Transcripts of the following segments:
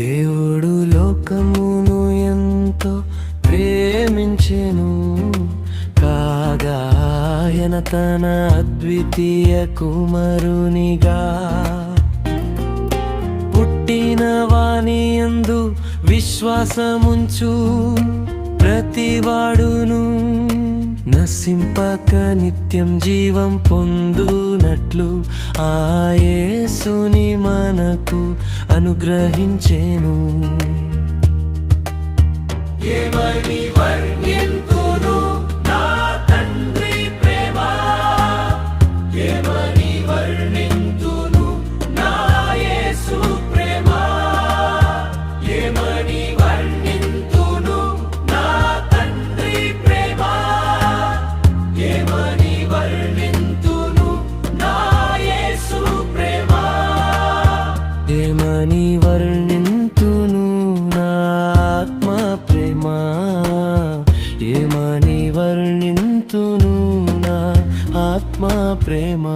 దేవుడు లోకమును ఎంతో ప్రేమించెను. ఆయన తన అద్వితీయ కుమరునిగా పుట్టిన వాణి ఎందు విశ్వాసముంచు ప్రతివాడును నశింపక నిత్యం జీవం పొందునట్లు ఆయేసుని మనకు అనుగ్రహించెను. వర్ణింతును ఆత్మ ప్రేమ. ఏమని వర్ణింతును నా ఆత్మ ప్రేమ.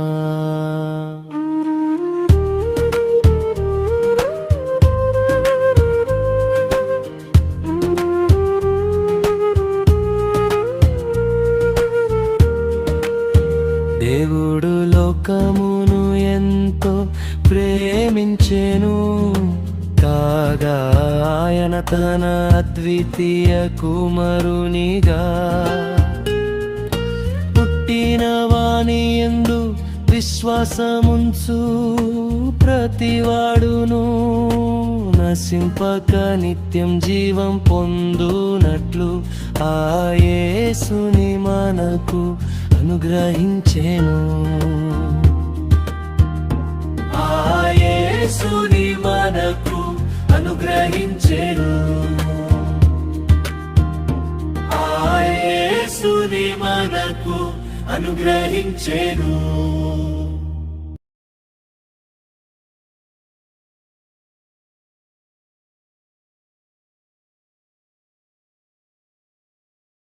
దేవుడు లోకమును ఎంతో ప్రేమించెను. కాగా ఆయన తన అద్వితీయ కుమరునిగా. పుట్టిన వాణి ఎందు విశ్వాసముంచు ప్రతివాడును. నశింపక నిత్యం జీవం పొందునట్లు ఆయేసుని మనకు అనుగ్రహించేను ఆయేసుని మనకు అనుగ్రహించేను. ఆయేసుని మనకు అనుగ్రహించేను.